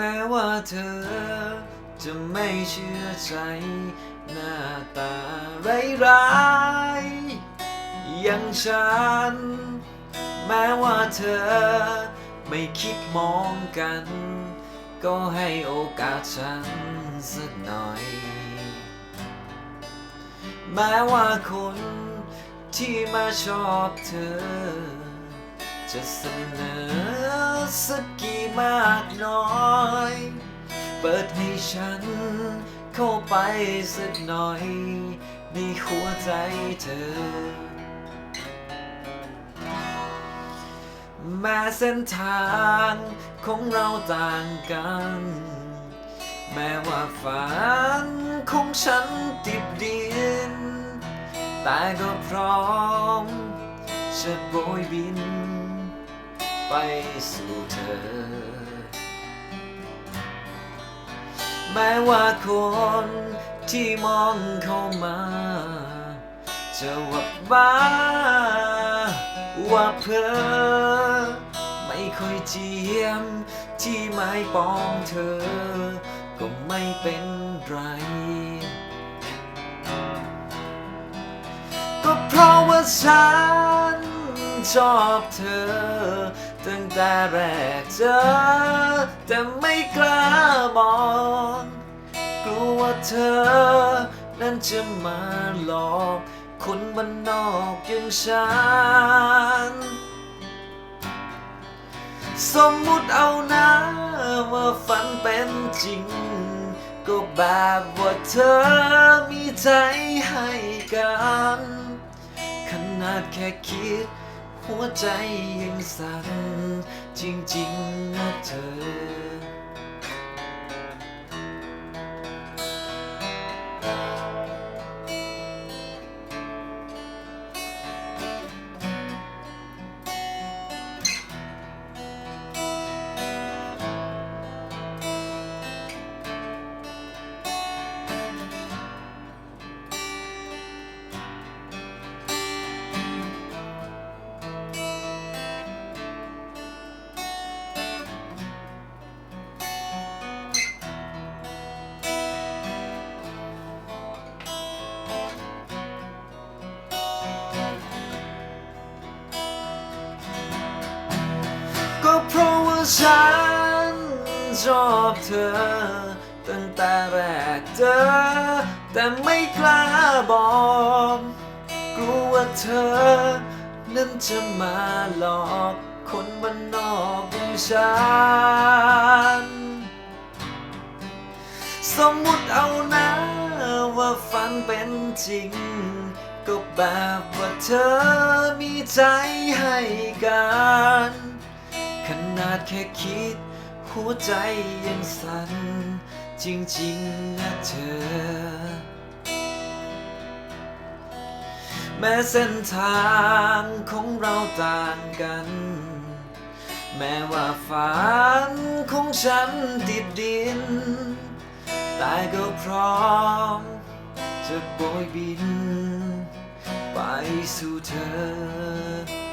แม้ว่าเธอ จะไม่เชื่อใจ หน้าตาร้ายๆอย่างฉัน แม้ว่าเธอ ไม่คิดมองกัน ก็ให้โอกาสฉันสักหน่อย แม้ว่าคนที่มาชอบเธอ จะเสนอสักกี่มากน้อย เปิดให้ฉันเข้าไปสักหน่อย ในหัวใจเธอ แม้เส้นทางของเราต่างกัน แม้ว่าฝันของฉันติดดิน แต่ก็พร้อมจะโบยบิน ไปสู่เธอ แม้ว่าคนที่มองเข้ามา จะว่าบ้าว่าเพอไม่ค่อยเจียมที่ไม้ปองเธอ ก็ไม่เป็นไร ก็เพราะว่าฉัน ชอบเธอ ตั้งแต่แรกเจอ แต่ไม่กล้ามอง กลัวว่าเธอ นั้นจะมาหลอกคนบ้านนอกอย่างฉัน สมมุติเอานะว่าฝันเป็นจริง ก็แบบว่าเธอมีใจให้กัน ขนาดแค่คิด หัวใจยังสั่นจริงๆนะเธอ ฉันชอบเธอ ตั้งแต่แรกเจอ แต่ไม่กล้าบอก กลัวว่าเธอ นั้นจะมาหลอกคนมันนอกอย่างฉัน สมมุติเอานะว่าฝันเป็นจริง ก็แบบว่าเธอมีใจให้กัน ดแค่คิด หัวใจยังสั่นจริงๆนะเธอ แม้เส้นทางของเราต่างกัน แม้ว่าฝันของฉันติดดิน แต่ก็พร้อม จะโบยบิน ไปสู่เธอ